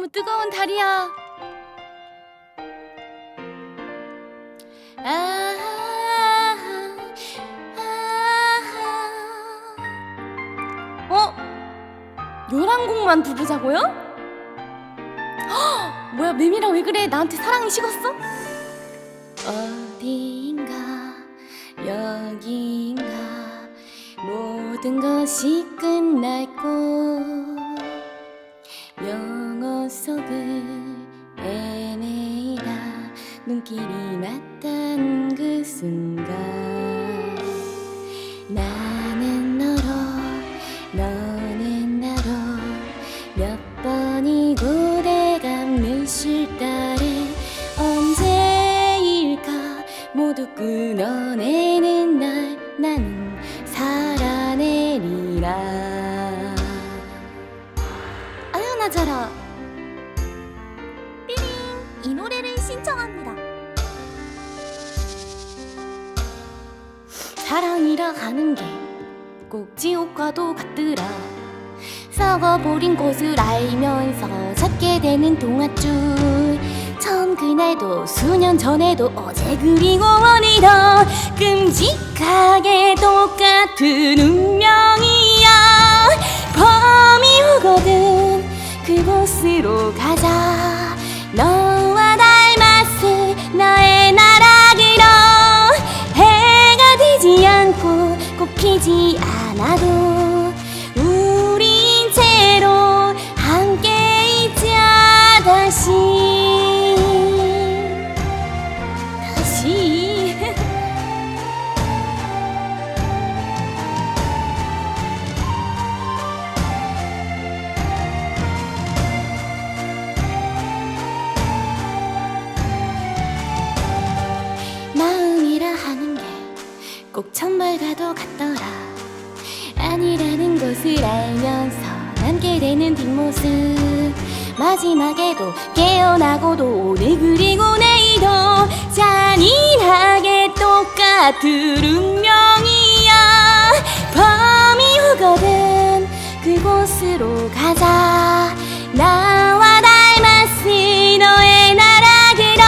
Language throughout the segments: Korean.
너무 뜨거운 달이야. 아, 아, 어? 열한 곡만 부르자고요? 헉, 뭐야 매미랑 왜 그래? 나한테 사랑이 식었어? 어디인가 여기인가 모든 것이 끝날고 눈길이 맞닿은 그 순간 나는 너로 너는 나로 몇 번이고 돼감는 쉴달에 언제일까? 모두 끊어내는 날 나는 살아내리라. 아유 나자라 사랑이라 하는 게 꼭 지옥과도 같더라. 썩어버린 곳을 알면서 찾게 되는 동화줄. 처음 그날도 수년 전에도 어제 그리고 오늘도 끔찍하게 똑같은 운명이야. 범이 오거든 그곳으로 가자 꽃 피지 않 꼭 천벌과도 같더라. 아니라는 것을 알면서 남게 되는 뒷모습. 마지막에도 깨어나고도 오늘 그리고 내일도 잔인하게 똑같은 운명이야. 밤이 오거든 그곳으로 가자. 나와 닮았을 너의 나락으로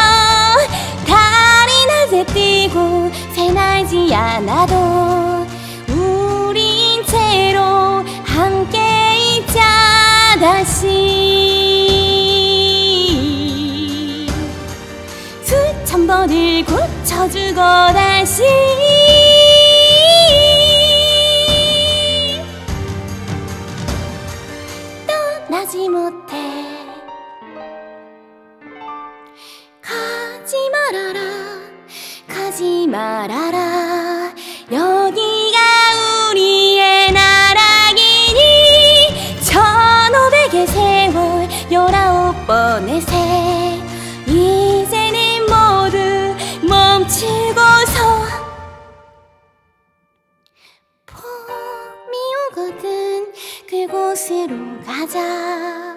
달이 낮에 뜨고 새날지 않아도 우린 채로 함께 있자 다시. 수천 번을 고쳐주고 다시. 떠나지 못해 말아라 여기가 우리의 나라이니 천오백의 세월 열아홉 번의 새. 이제는 모두 멈추고서 봄이 오거든 그곳으로 가자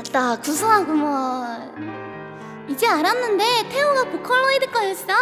아따 구수하구먼. 이제 알았는데 태호가 보컬로이드 거였어